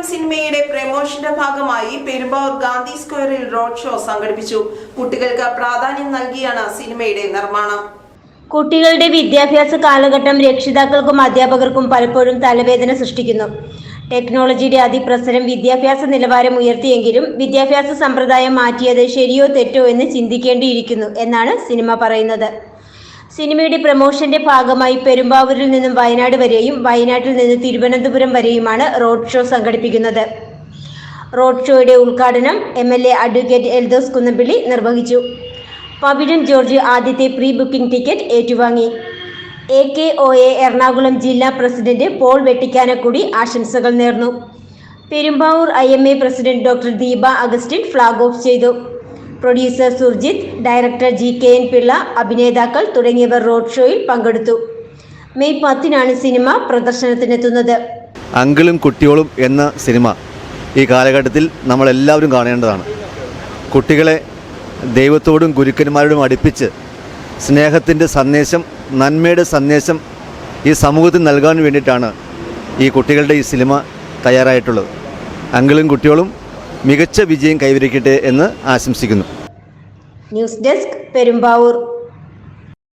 അങ്കിളും സിനിമയുടെ പ്രമോഷന്റെ ഭാഗമായി പെരുമ്പാവൂർ ഗാന്ധി സ്ക്വയറിൽ റോഡ് ഷോ സംഘടിപ്പിച്ചു. കുട്ടികൾക്ക് പ്രാധാന്യം നൽകിയാണ് സിനിമയുടെ നിർമ്മാണം. കുട്ടികളുടെ വിദ്യാഭ്യാസ കാലഘട്ടം രക്ഷിതാക്കൾക്കും അധ്യാപകർക്കും പലപ്പോഴും തലവേദന സൃഷ്ടിക്കുന്നു. ടെക്നോളജിയുടെ അതിപ്രസരം വിദ്യാഭ്യാസ നിലവാരം ഉയർത്തിയെങ്കിലും വിദ്യാഭ്യാസ സമ്പ്രദായം മാറ്റിയത് ശരിയോ തെറ്റോ എന്ന് ചിന്തിക്കേണ്ടിയിരിക്കുന്നു എന്നാണ് സിനിമ പറയുന്നത്. സിനിമയുടെ പ്രമോഷന്റെ ഭാഗമായി പെരുമ്പാവൂരിൽ നിന്നും വയനാട് വരെയും വയനാട്ടിൽ നിന്ന് തിരുവനന്തപുരം വരെയുമാണ് റോഡ് ഷോ സംഘടിപ്പിക്കുന്നത്. റോഡ് ഷോയുടെ ഉദ്ഘാടനം M L A advocate Eldhose Kunnappilly നിർവഹിച്ചു. പവിഴൻ ജോർജ് ആദ്യത്തെ പ്രീ ബുക്കിംഗ് ടിക്കറ്റ് ഏറ്റുവാങ്ങി. A K O A Ernakulam ജില്ലാ പ്രസിഡന്റ് പോൾ വെട്ടിക്കാനക്കുടി ആശംസകൾ നേർന്നു. Perumbavoor I M A president doctor Deepa Augustine flag off ചെയ്തു. Producer Surjith director G K N Pillai അഭിനേതാക്കൾ തുടങ്ങിയവർ road ഷോയിൽ പങ്കെടുത്തു. മെയ് പത്തിനാണ് സിനിമ പ്രദർശനത്തിനെത്തുന്നത്. അങ്കിളും കുട്ടിയോളും എന്ന സിനിമ ഈ കാലഘട്ടത്തിൽ നമ്മളെല്ലാവരും കാണേണ്ടതാണ്. കുട്ടികളെ ദൈവത്തോടും ഗുരുക്കന്മാരോടും അടുപ്പിച്ച് സ്നേഹത്തിന്റെ സന്ദേശം നന്മയുടെ സന്ദേശം ഈ സമൂഹത്തിന് നൽകാൻ വേണ്ടിയിട്ടാണ് ഈ കുട്ടികളുടെ ഈ സിനിമ തയ്യാറായിട്ടുള്ളത്. അങ്കിളും കുട്ടിയോളും മികച്ച വിജയം കൈവരിക്കട്ടെ എന്ന് ആശംസിക്കുന്നു. News desk Perumbavoor.